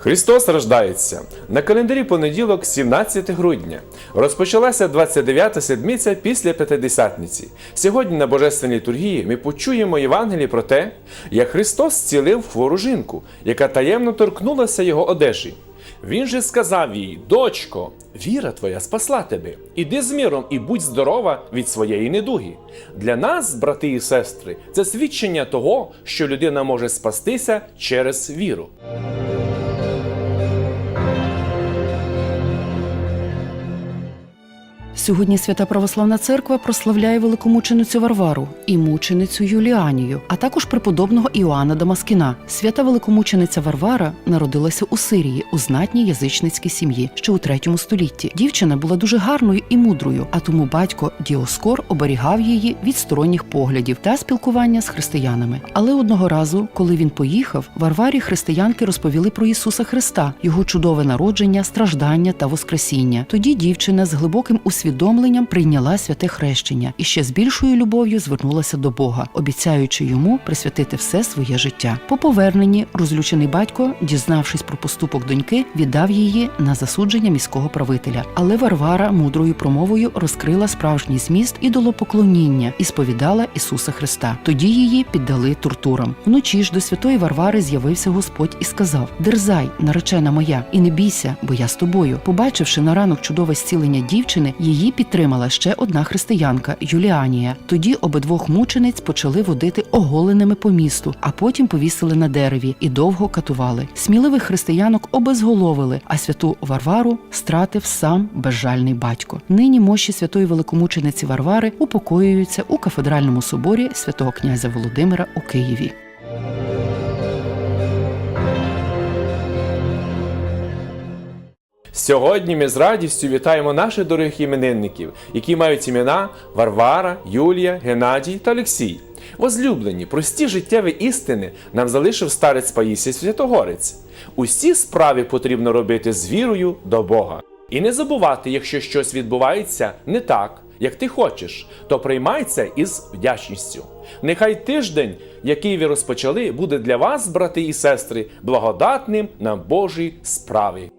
Христос рождається на календарі понеділок, 17 грудня. Розпочалася 29-та седмиця після П'ятидесятниці. Сьогодні на Божественній літургії ми почуємо Євангелії про те, як Христос зцілив хвору жінку, яка таємно торкнулася його одежі. Він же сказав їй: Дочко, віра твоя спасла тебе. Іди з миром і будь здорова від своєї недуги. Для нас, брати і сестри, це свідчення того, що людина може спастися через віру. Сьогодні Свята Православна Церква прославляє великомученицю Варвару і мученицю Юліанію, а також преподобного Іоанна Дамаскіна. Свята великомучениця Варвара народилася у Сирії у знатній язичницькій сім'ї ще у третьому столітті. Дівчина була дуже гарною і мудрою, а тому батько Діоскор оберігав її від сторонніх поглядів та спілкування з християнами. Але одного разу, коли він поїхав, Варварі християнки розповіли про Ісуса Христа, його чудове народження, страждання та воскресіння. Тоді дівчина з глибоким усвідомленням прийняла святе хрещення і ще з більшою любов'ю звернулася до Бога, обіцяючи йому присвятити все своє життя. По поверненні розлючений батько, дізнавшись про поступок доньки, віддав її на засудження міського правителя. Але Варвара мудрою промовою розкрила справжній зміст ідолопоклоніння і сповідала Ісуса Христа. Тоді її піддали тортурам. Вночі ж до святої Варвари з'явився Господь і сказав: Дерзай, наречена моя, і не бійся, бо я з тобою. Побачивши на ранок чудове зцілення дівчини, її підтримала ще одна християнка Юліанія. Тоді обидвох мучениць почали водити оголеними по місту, а потім повісили на дереві і довго катували. Сміливих християнок обезголовили, а святу Варвару стратив сам безжальний батько. Нині мощі святої великомучениці Варвари упокоюються у кафедральному соборі святого князя Володимира у Києві. Сьогодні ми з радістю вітаємо наших дорогих іменинників, які мають імена Варвара, Юлія, Геннадій та Олексій. Возлюблені, прості життєві істини нам залишив старець Паїсій Святогорець. Усі справи потрібно робити з вірою до Бога. І не забувати, якщо щось відбувається не так, як ти хочеш, то приймай це із вдячністю. Нехай тиждень, який ви розпочали, буде для вас, брати і сестри, благодатним на Божі справи.